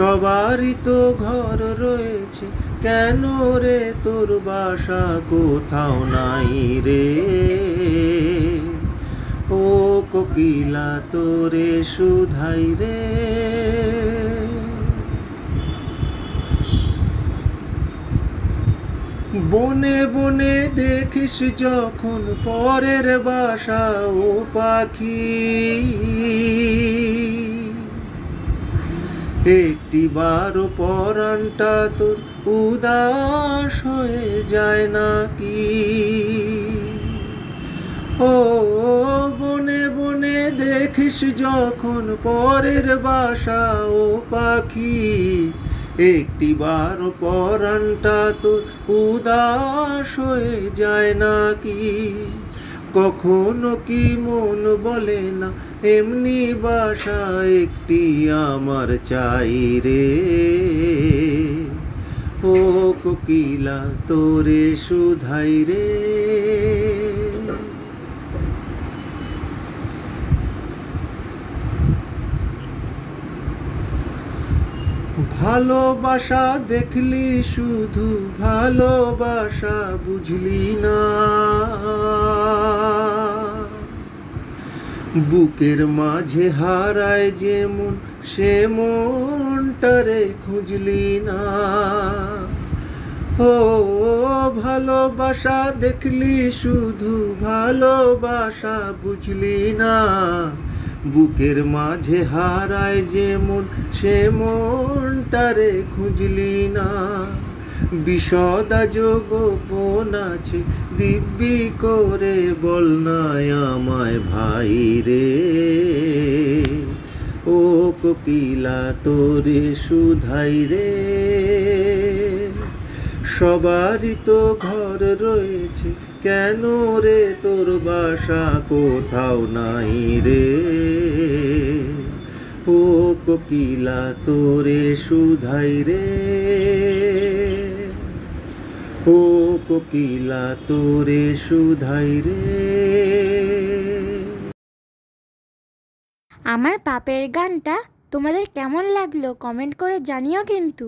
সবারই তো ঘর রয়েছে। কেন রে তোর বাসা কোথাও নাই রে? ও কোকিলা, তোরে সুধাই রে। বনে বনে দেখিস যখন পরের বাসা ও পাখি। একটি বারো পরানটা তোর উদাস হয়ে যায় নাকি? ও, বনে বনে দেখিস যখন পরের বাসা ও পাখি একটি বারো পরানটা তোর উদাস হয়ে যায় নাকি? কখনো কি মন বলে না? এমনি বাসা একটি আমার চাই রে। ও কোকিলা, তোরে সুধাই রে। ভালোবাসা দেখলি শুধু, ভালোবাসা বুঝলি না। বুকের মাঝে হারায় যেমন, সে মনটারে খুঁজলি না। ও, ভালোবাসা দেখলি শুধু, ভালোবাসা বুঝলি না। বুকের মাঝে হারায় যেমন, সে মনটারে খুঁজলি না। বিষদা গোপন আছে, দিব্যি করে বল না আমায় ভাই রে। ও কোকিলা, তোরে সুধাই রে। সবারই তো ঘর রয়েছে, কেন রে তোর বাসা কোথাও নাই রে? ও কোকিলা, তোরে সুধাই রে। ও কোকিলা, তোরে সুধাই রে। আমার পাপের গানটা তোমাদের কেমন লাগল কমেন্ট করে জানিও কিন্তু।